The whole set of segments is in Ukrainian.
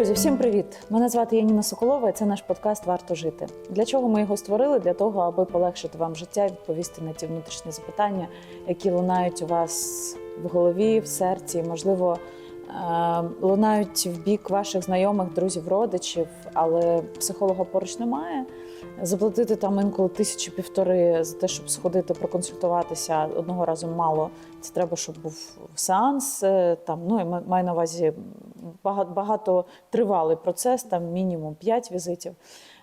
Друзі, всім привіт! Мене звати Яніна Соколова, і це наш подкаст Варто жити. Для чого ми його створили? Для того, аби полегшити вам життя і відповісти на ті внутрішні запитання, які лунають у вас в голові, в серці, можливо, е, лунають в бік ваших знайомих, друзів, родичів, але психолога поруч немає. Заплатити там інколи тисячі півтори за те, щоб сходити, проконсультуватися одного разу мало. Це треба, щоб був сеанс. е, Там ну і маю на увазі багато, багато тривалий процес, там мінімум 5 візитів.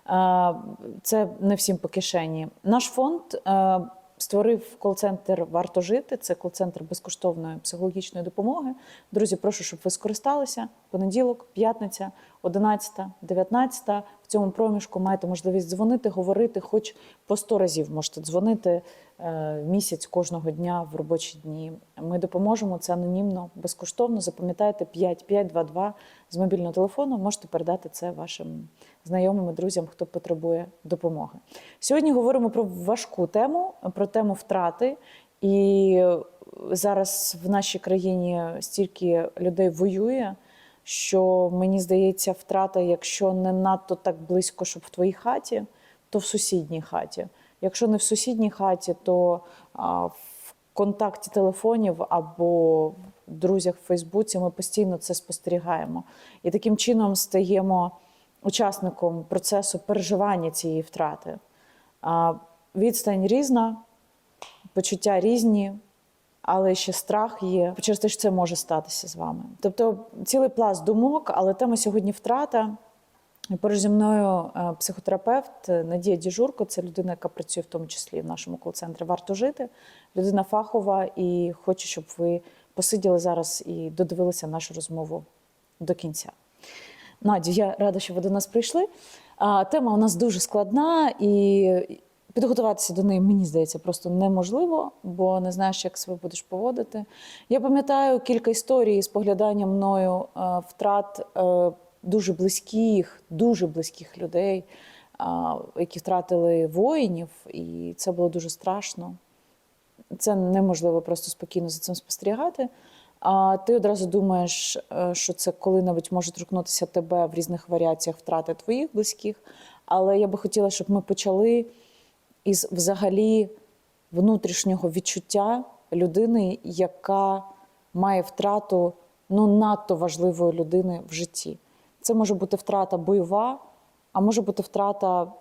Е, Це не всім по кишені. Наш фонд е, створив кол-центр Варто жити. Це кол-центр безкоштовної психологічної допомоги. Друзі, прошу, щоб ви скористалися. Понеділок, п'ятниця, 11, 19. Цьому проміжку маєте можливість дзвонити, говорити, хоч по 100 разів можете дзвонити е, місяць кожного дня в робочі дні. Ми допоможемо це анонімно, безкоштовно. Запам'ятайте 5522 з мобільного телефону. Можете передати це вашим знайомим і друзям, хто потребує допомоги. Сьогодні говоримо про важку тему, про тему втрати. І зараз в нашій країні стільки людей воює, що мені здається, втрата, якщо не надто так близько, щоб в твоїй хаті, то в сусідній хаті. Якщо не в сусідній хаті, то а, в контакті телефонів або в друзях в Фейсбуці ми постійно це спостерігаємо. І таким чином стаємо учасником процесу переживання цієї втрати. А, Відстань різна, почуття різні, але ще страх є. Через те, що це може статися з вами. Тобто цілий пласт думок, але тема сьогодні втрата. Поруч зі мною е, психотерапевт Надія Діжурко, це людина, яка працює в тому числі в нашому кол-центрі Варто жити. Людина фахова і хочу, щоб ви посиділи зараз і додивилися нашу розмову до кінця. Надю, я рада, що ви до нас прийшли. Тема у нас дуже складна, і підготуватися до неї, мені здається, просто неможливо, бо не знаєш, як себе будеш поводити. Я пам'ятаю кілька історій з погляданням мною е, втрат е, дуже близьких, дуже близьких людей, які втратили воїнів, і це було дуже страшно. Це неможливо просто спокійно за цим спостерігати. А ти одразу думаєш, е, що це коли-небудь може торкнутися тебе в різних варіаціях втрати твоїх близьких. Але я би хотіла, щоб ми почали із взагалі внутрішнього відчуття людини, яка має втрату ну, надто важливої людини в житті. Це може бути втрата бойова, а може бути втрата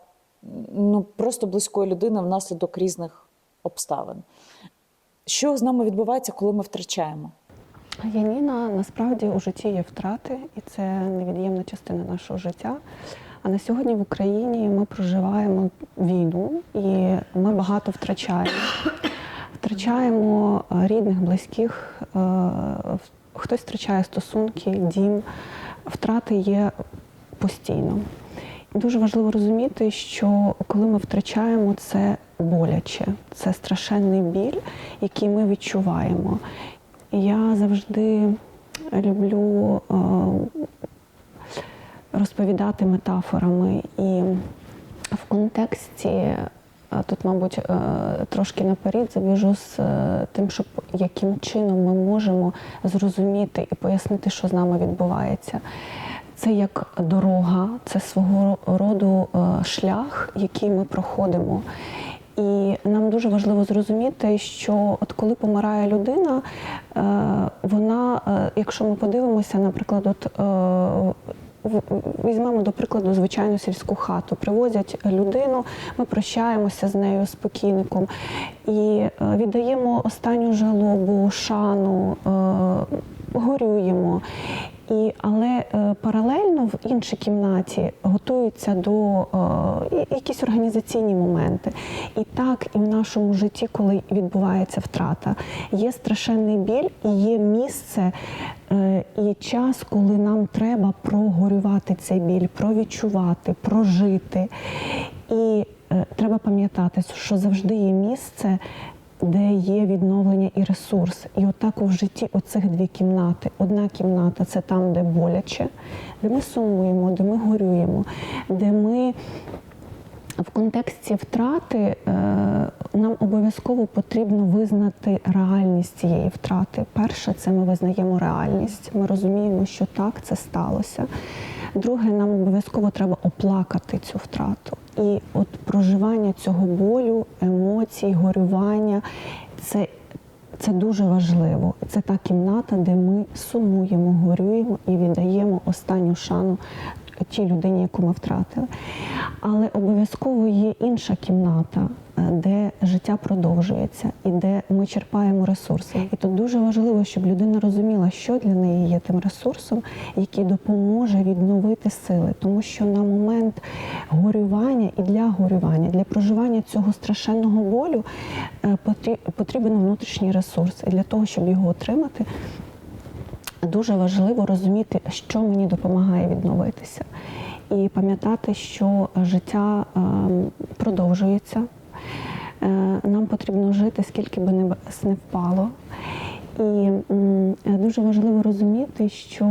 ну, просто близької людини внаслідок різних обставин. Що з нами відбувається, коли ми втрачаємо? Яніна насправді у житті є втрати, і це невід'ємна частина нашого життя. А на сьогодні в Україні ми проживаємо війну і ми багато втрачаємо. Втрачаємо е, рідних, близьких, е, хтось втрачає стосунки, дім. Втрати є постійно. Дуже важливо розуміти, що коли ми втрачаємо, це боляче, це страшенний біль, який ми відчуваємо. Я завжди люблю е, розповідати метафорами і в контексті. е, Тут, мабуть, е, трошки наперед забіжу з е, тим, щоб яким чином ми можемо зрозуміти і пояснити, що з нами відбувається. Це як дорога, це свого роду шлях, який ми проходимо. І нам дуже важливо зрозуміти, що от коли помирає людина, вона, якщо ми подивимося, наприклад, от візьмемо до прикладу звичайну сільську хату, привозять людину, ми прощаємося з нею, спокійником і е, віддаємо останню жалобу, шану, е, горюємо. І, але е, паралельно в іншій кімнаті готуються до е, якісь організаційні моменти. І так і в нашому житті, коли відбувається втрата, є страшенний біль і є місце е, і час, коли нам треба прогорювати цей біль, провідчувати, прожити. І е, треба пам'ятати, що завжди є місце, де є відновлення і ресурс. І отак у житті оцих дві кімнати. Одна кімната це там, де боляче, де ми сумуємо, де ми горюємо, де ми в контексті втрати е, нам обов'язково потрібно визнати реальність цієї втрати. Перше, це ми визнаємо реальність. Ми розуміємо, що так, це сталося. Друге, нам обов'язково треба оплакати цю втрату. І от проживання цього болю, емоцій, горювання це це дуже важливо. Це та кімната, де ми сумуємо, горюємо і віддаємо останню шану тій людині, яку ми втратили. Але обов'язково є інша кімната, е, де життя продовжується і де ми черпаємо ресурси. І тут дуже важливо, щоб людина розуміла, що для неї є тим ресурсом, який допоможе відновити сили. Тому що на момент горювання і для горювання, для проживання цього страшенного болю е, потрібен внутрішній ресурс. І для того, щоб його отримати, дуже важливо розуміти, що мені допомагає відновитися, і пам'ятати, що життя ем, продовжується. Е, Нам потрібно жити, скільки би небес не впало. І дуже важливо розуміти, що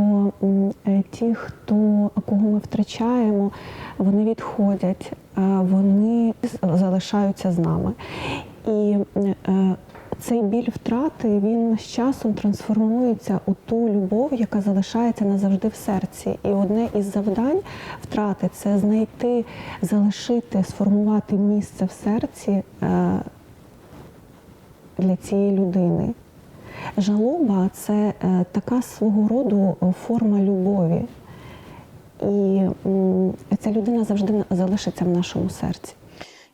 е, ті, хто кого ми втрачаємо, вони відходять, е, вони залишаються з нами. І е, цей біль втрати він з часом трансформується у ту любов, яка залишається назавжди в серці. І одне із завдань втрати це знайти, залишити, сформувати місце в серці е, для цієї людини. Жалоба це е, така свого роду форма любові. І ця людина завжди залишиться в нашому серці.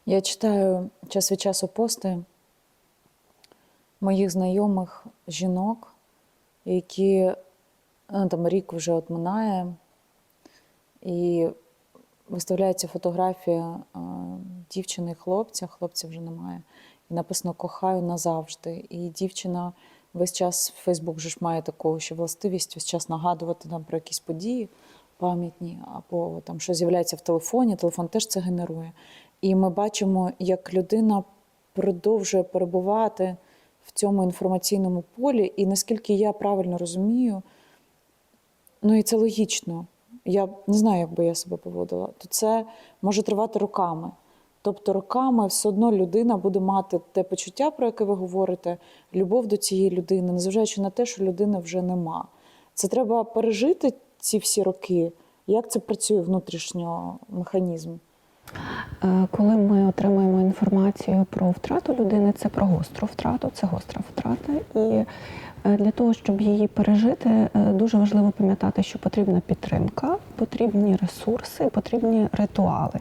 Я читаю час від часу пости моїх знайомих жінок, які ну, там рік вже от минає, і виставляється фотографія а, дівчини і хлопця, хлопця вже немає. І написано Кохаю назавжди. І дівчина весь час Фейсбук ж має таку ще властивість весь час нагадувати нам про якісь події пам'ятні, або там що з'являється в телефоні, телефон теж це генерує. І ми бачимо, як людина продовжує перебувати в цьому інформаційному полі, і наскільки я правильно розумію, ну і це логічно. Я не знаю, як би я себе поводила, то це може тривати роками. Тобто роками все одно людина буде мати те почуття, про яке ви говорите, любов до цієї людини, незважаючи на те, що людини вже нема. Це треба пережити ці всі роки. Як це працює внутрішньо механізм? Е, Коли ми отримуємо інформацію про втрату людини, це про гостру втрату, це гостра втрата. І для того, щоб її пережити, е, дуже важливо пам'ятати, що потрібна підтримка, потрібні ресурси, потрібні ритуали.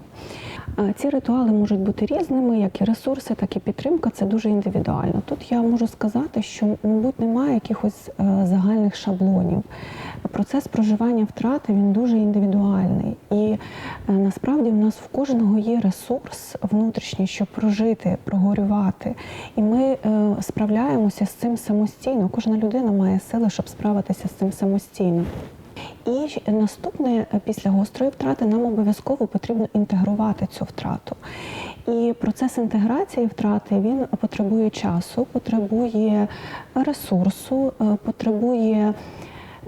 Е, Ці ритуали можуть бути різними, як і ресурси, так і підтримка. Це дуже індивідуально. Тут я можу сказати, що, мабуть, немає якихось е, загальних шаблонів. Процес проживання втрати він дуже індивідуальний. І е, насправді в нас в кожного є ресурс внутрішній, щоб прожити, прогорювати. І ми е, справляємося з цим самостійно. Кожна людина має сили, щоб справитися з цим самостійно. І наступне е, після гострої втрати нам обов'язково потрібно інтегрувати цю втрату. І процес інтеграції втрати він потребує часу, потребує ресурсу, е, потребує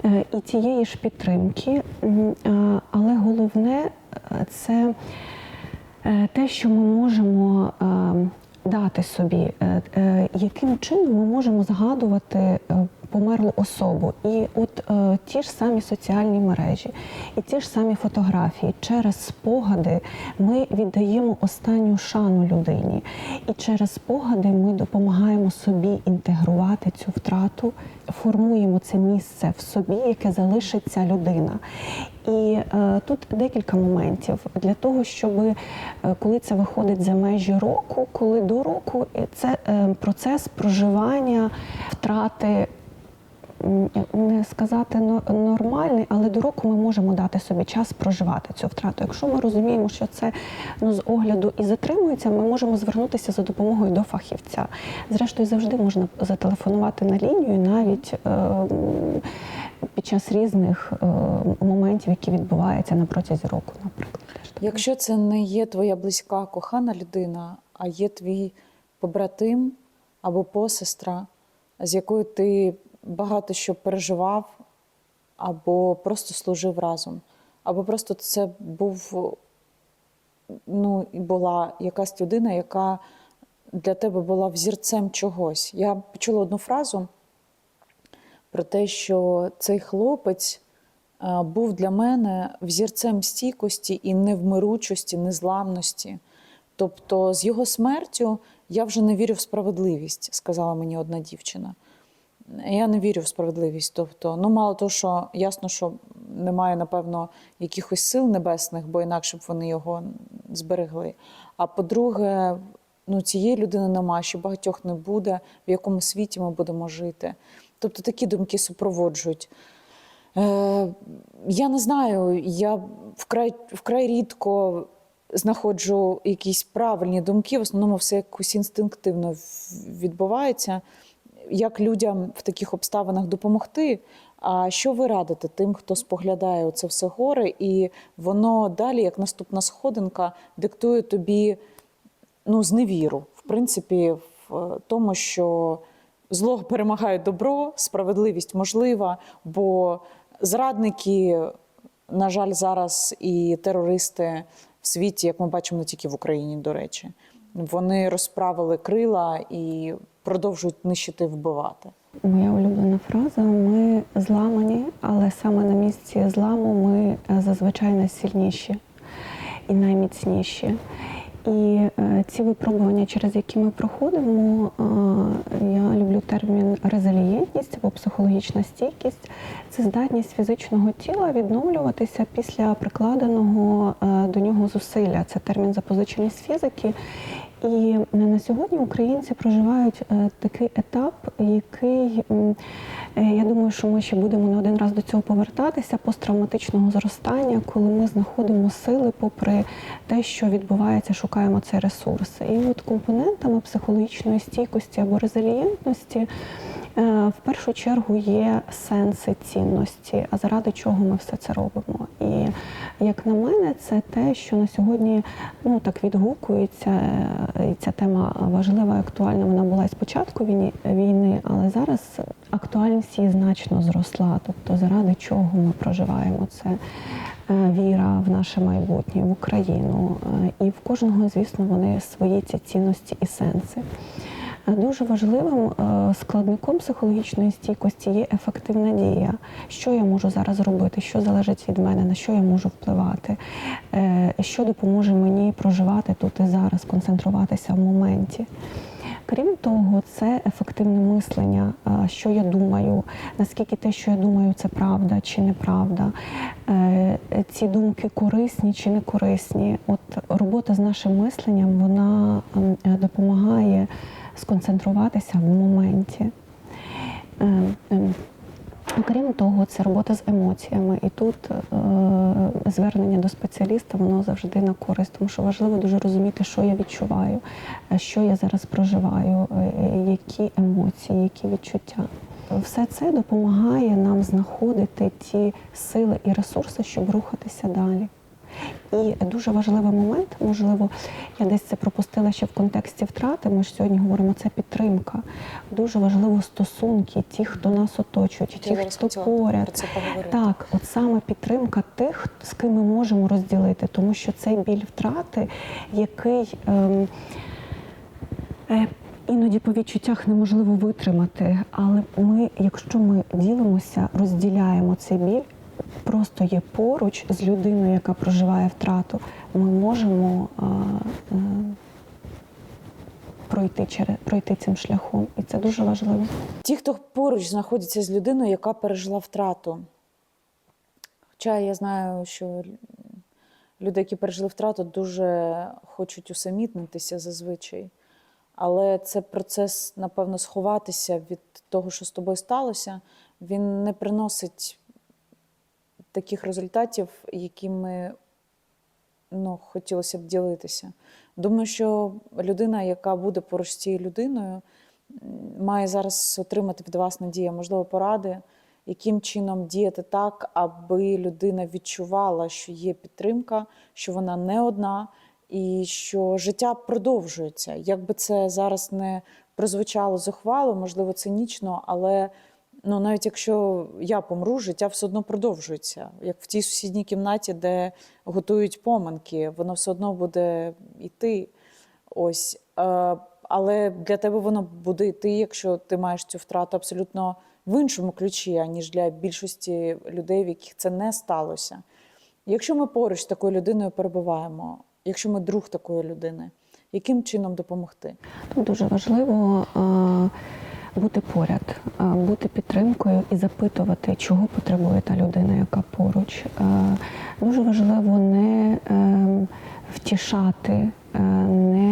е, і тієї ж підтримки. Але головне це те, що ми можемо е, дати собі, е, е, яким чином ми можемо згадувати е, померлу особу. І от ті ж самі соціальні мережі, і ті ж самі фотографії, через спогади ми віддаємо останню шану людині. І через спогади ми допомагаємо собі інтегрувати цю втрату, формуємо це місце в собі, яке залишиться людина. І е, тут декілька моментів для того, щоб е, коли це виходить за межі року, коли до року е, це е, процес проживання, втрати. Не сказати нормальний, але до року ми можемо дати собі час проживати цю втрату. Якщо ми розуміємо, що це ну, з огляду і затримується, ми можемо звернутися за допомогою до фахівця. Зрештою, завжди можна зателефонувати на лінію, навіть е, під час різних е, моментів, які відбуваються на протязі року, наприклад. Якщо це не є твоя близька кохана людина, а є твій побратим або посестра, з якою ти багато що переживав, або просто служив разом, або просто це був ну, була якась людина, яка для тебе була взірцем чогось. Я почула одну фразу про те, що цей хлопець е, був для мене взірцем стійкості і невмиручості, незламності. Тобто, з його смертю я вже не вірю в справедливість, сказала мені одна дівчина. Я не вірю в справедливість. Тобто, ну мало того, що ясно, що немає, напевно, якихось сил небесних, бо інакше б вони його зберегли. А по-друге, ну цієї людини нема, ще багатьох не буде, в якому світі ми будемо жити. Тобто такі думки супроводжують. Е, я не знаю, я вкрай, вкрай рідко знаходжу якісь правильні думки, в основному все якось інстинктивно відбувається. Як людям в таких обставинах допомогти? А що ви радите тим, хто споглядає це все горе, і воно далі, як наступна сходинка, диктує тобі ну, зневіру, в принципі, в тому, що зло перемагає добро, справедливість можлива, бо зрадники, на жаль, зараз і терористи в світі, як ми бачимо, не тільки в Україні, до речі, вони розправили крила і продовжують нищити, вбивати. Моя улюблена фраза: ми зламані, але саме на місці зламу ми е, зазвичай найсильніші і найміцніші. І е, ці випробування, через які ми проходимо, е, я люблю термін резилієнтність або психологічна стійкість. Це здатність фізичного тіла відновлюватися після прикладеного до нього зусилля. Це термін запозичений з фізики. І на сьогодні українці проживають е, такий етап, який е, я думаю, що ми ще будемо не один раз до цього повертатися посттравматичного зростання, коли ми знаходимо сили, попри те, що відбувається, шукаємо цей ресурс. І от компонентами психологічної стійкості або резилієнтності. Е, В першу чергу є сенси цінності, а заради чого ми все це робимо. І як на мене, це те, що на сьогодні ну так відгукується. І ця тема важлива актуальна. Вона була і з початку війни, війни, але зараз актуальність її значно зросла. Тобто, заради чого ми проживаємо це е, віра в наше майбутнє, в Україну. Е, І в кожного, звісно, вони свої ці цінності і сенси. Дуже важливим е, складником психологічної стійкості є ефективна дія. Що я можу зараз робити, що залежить від мене, на що я можу впливати, е, що допоможе мені проживати тут і зараз, концентруватися в моменті. Крім того, це ефективне мислення, що я думаю, наскільки те, що я думаю, це правда чи неправда, Е, ці думки корисні чи не корисні. От робота з нашим мисленням вона допомагає сконцентруватися в моменті. Е, ем, Окрім того, це робота з емоціями, і тут е, звернення до спеціаліста воно завжди на користь, тому що важливо дуже розуміти, що я відчуваю, е, що я зараз проживаю, е, е, які емоції, які відчуття. Все це допомагає нам знаходити ті сили і ресурси, щоб рухатися далі. І дуже важливий момент, можливо, я десь це пропустила ще в контексті втрати. Ми ж сьогодні говоримо, це підтримка. Дуже важливо стосунки, ті, хто нас оточують, ті, хто поряд. Так, от саме підтримка тих, з ким ми можемо розділити, тому що цей біль втрати, який ем, е, іноді по відчуттях неможливо витримати. Але ми, якщо ми ділимося, розділяємо цей біль, просто є поруч з людиною, яка проживає втрату, ми можемо е, е, пройти, через, пройти цим шляхом. І це дуже важливо. Ті, хто поруч знаходиться з людиною, яка пережила втрату. Хоча я знаю, що люди, які пережили втрату, дуже хочуть усамітнитися зазвичай. Але це процес, напевно, сховатися від того, що з тобою сталося, він не приносить таких результатів, якими ну, хотілося б ділитися. Думаю, що людина, яка буде поруч з цією людиною, має зараз отримати від вас надія, можливо, поради, яким чином діяти так, аби людина відчувала, що є підтримка, що вона не одна, і що життя продовжується. Якби це зараз не прозвучало зухвало, можливо, цинічно, але ну, навіть якщо я помру, життя все одно продовжується. Як в тій сусідній кімнаті, де готують поминки, воно все одно буде йти. Ось. Е, але для тебе воно буде йти, якщо ти маєш цю втрату абсолютно в іншому ключі, аніж для більшості людей, в яких це не сталося. Якщо ми поруч з такою людиною перебуваємо, якщо ми друг такої людини, яким чином допомогти? Дуже важливо е, бути поряд, е, бути підтримкою і запитувати, чого потребує та людина, яка поруч. Е, Дуже важливо не е, втішати, е, не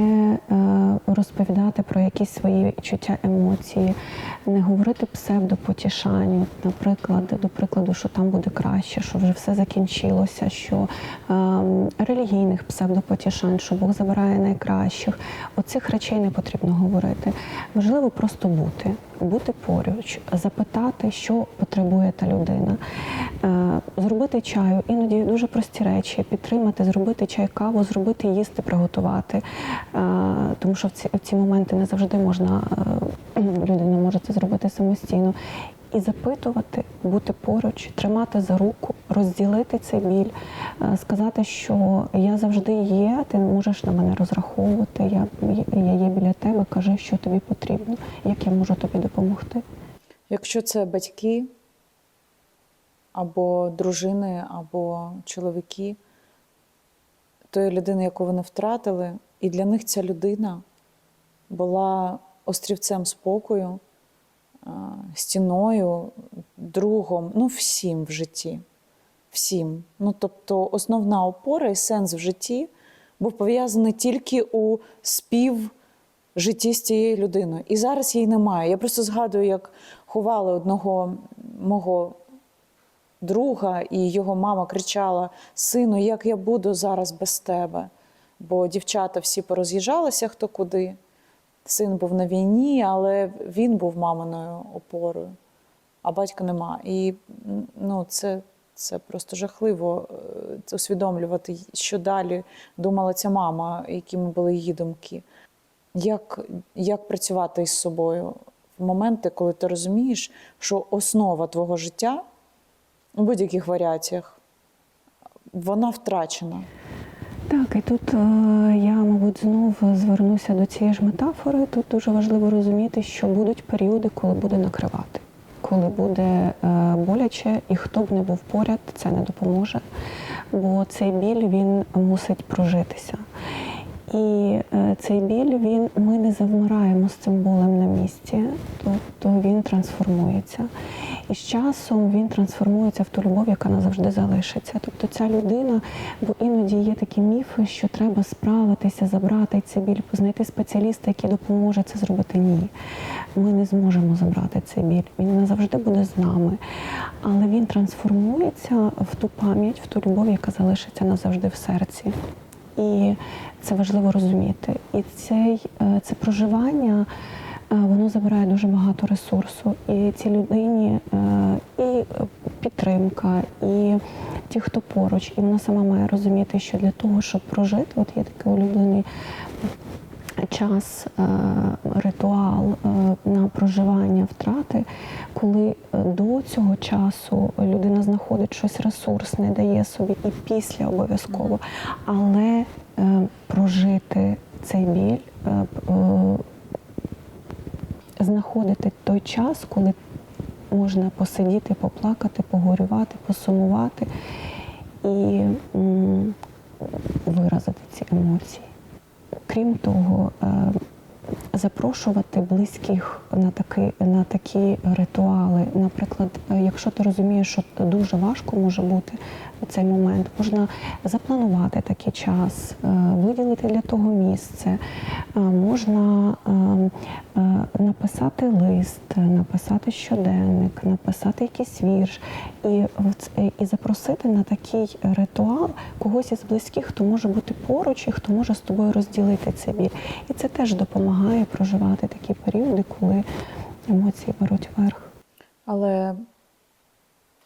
розповідати про якісь свої відчуття, емоції, не говорити псевдопотішання, Наприклад, до прикладу, що там буде краще, що вже все закінчилося, що ем, релігійних псевдопотішань, що Бог забирає найкращих. Оцих речей не потрібно говорити. Важливо просто бути, бути поруч, запитати, що потребує та людина, Е, зробити чаю, іноді дуже прості речі, підтримати, зробити чай, каву, зробити їсти, приготувати. Е, Тому що в ці, в ці моменти не завжди можна, е, людина може це зробити самостійно. І запитувати, бути поруч, тримати за руку, розділити цей біль, е, сказати, що я завжди є, ти можеш на мене розраховувати, я, я є біля тебе, кажи, що тобі потрібно, як я можу тобі допомогти. Якщо це батьки або дружини, або чоловіки тої людини, яку вони втратили, і для них ця людина була острівцем спокою, стіною, другом, ну всім в житті. Всім. Ну, тобто, основна опора і сенс в житті був пов'язаний тільки у спів житті з цією людиною. І зараз її немає. Я просто згадую, як ховали одного мого друга, і його мама кричала: Сину, як я буду зараз без тебе? Бо дівчата всі пороз'їжджалися хто куди. Син був на війні, але він був маминою опорою, а батька нема. І ну, це, це просто жахливо е, усвідомлювати, що далі думала ця мама, якими були її думки. Як, як працювати із собою в моменти, коли ти розумієш, що основа твого життя у будь-яких варіаціях вона втрачена. Так, і тут е, я, мабуть, знов звернуся до цієї ж метафори. Тут дуже важливо розуміти, що будуть періоди, коли буде накривати, коли буде е, боляче, і хто б не був поряд, це не допоможе. Бо цей біль він мусить прожитися. І е, цей біль він ми не завмираємо з цим болем на місці, тобто він трансформується. І з часом він трансформується в ту любов, яка назавжди залишиться. Тобто ця людина, бо іноді є такі міфи, що треба справитися, забрати цей біль, знайти спеціаліста, який допоможе це зробити. Ні, ми не зможемо забрати цей біль. Він назавжди буде з нами, але він трансформується в ту пам'ять, в ту любов, яка залишиться назавжди в серці. І це важливо розуміти. І цей, е, це проживання воно забирає дуже багато ресурсу. І цій людині е, і підтримка, і ті, хто поруч, і вона сама має розуміти, що для того, щоб прожити, от є такий улюблений час, е, ритуал е, на проживання втрати, коли е, до цього часу людина знаходить щось ресурсне, дає собі і після обов'язково, але е, прожити цей біль, е, е, знаходити той час, коли можна посидіти, поплакати, погорювати, посумувати і виразити ці емоції. Крім того, е, запрошувати близьких на такі, на такі ритуали. Наприклад, е, якщо ти розумієш, що дуже важко може бути цей момент, можна запланувати такий час, е, виділити для того місце, е, можна е, е, написати лист, написати щоденник, написати якийсь вірш і, і запросити на такий ритуал когось із близьких, хто може бути поруч і хто може з тобою розділити цей біль. І це теж допомагає проживати такі періоди, коли емоції беруть верх. Але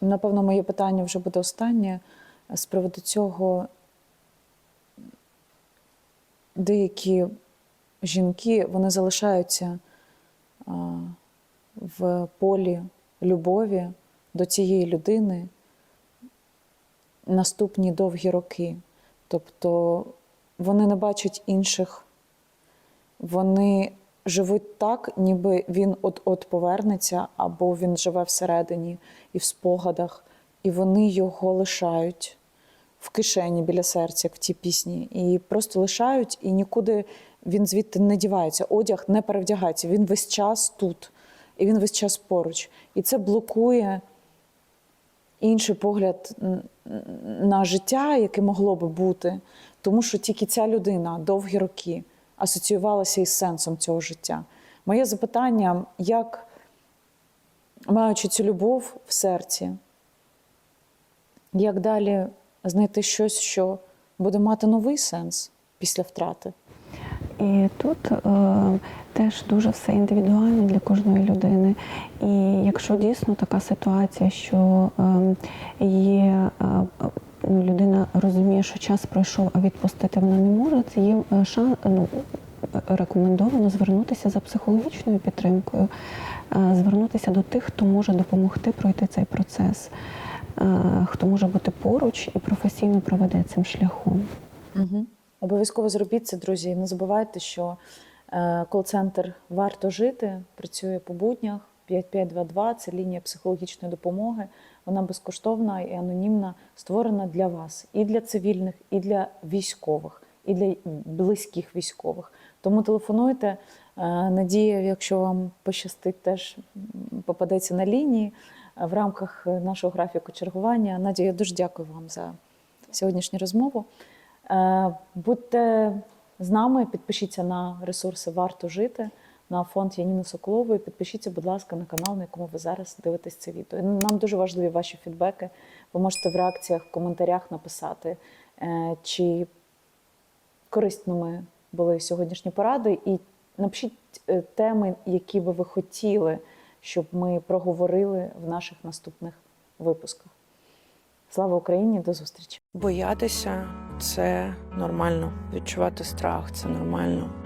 напевно моє питання вже буде останнє з приводу цього. Деякі жінки вони залишаються в полі любові до цієї людини наступні довгі роки. Тобто вони не бачать інших вони живуть так, ніби він от-от повернеться, або він живе всередині і в спогадах, і вони його лишають в кишені біля серця, як в тій пісні, і просто лишають, і нікуди він звідти не дівається. Одяг не перевдягається. Він весь час тут, і він весь час поруч. І це блокує інший погляд на життя, яке могло би бути, тому що тільки ця людина довгі роки асоціювалася із сенсом цього життя. Моє запитання: як, маючи цю любов в серці, як далі знайти щось, що буде мати новий сенс після втрати? І тут е, теж дуже все індивідуально для кожної людини. І якщо дійсно така ситуація, що е, є е, людина розуміє, що час пройшов, а відпустити вона не може, це є е, шан, ну, рекомендовано звернутися за психологічною підтримкою, е, звернутися до тих, хто може допомогти пройти цей процес, е, хто може бути поруч і професійно проведе цим шляхом. Угу. Обов'язково зробіть це, друзі. Не забувайте, що кол-центр варто жити працює по буднях. 5522 це лінія психологічної допомоги. Вона безкоштовна і анонімна, створена для вас і для цивільних, і для військових, і для близьких військових. Тому телефонуйте. Е, Надія, якщо вам пощастить, теж попадеться на лінії е, в рамках нашого графіку чергування. Надія, я дуже дякую вам за сьогоднішню розмову. Е, Будьте з нами, підпишіться на ресурси Варто жити на фонд Яніни Соколової. Підпишіться, будь ласка, на канал, на якому ви зараз дивитесь це відео. Нам дуже важливі ваші фідбеки. Ви можете в реакціях, в коментарях написати, е, чи корисними були сьогоднішні поради, і напишіть е, теми, які би ви хотіли, щоб ми проговорили в наших наступних випусках. Слава Україні! До зустрічі! Боятися це нормально. Відчувати страх це нормально.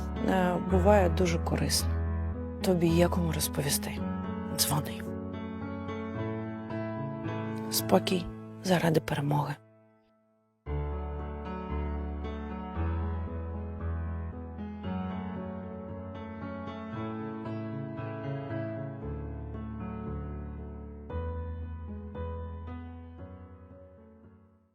буває дуже корисно. Тобі є кому розповісти. Дзвони. Спокій заради перемоги.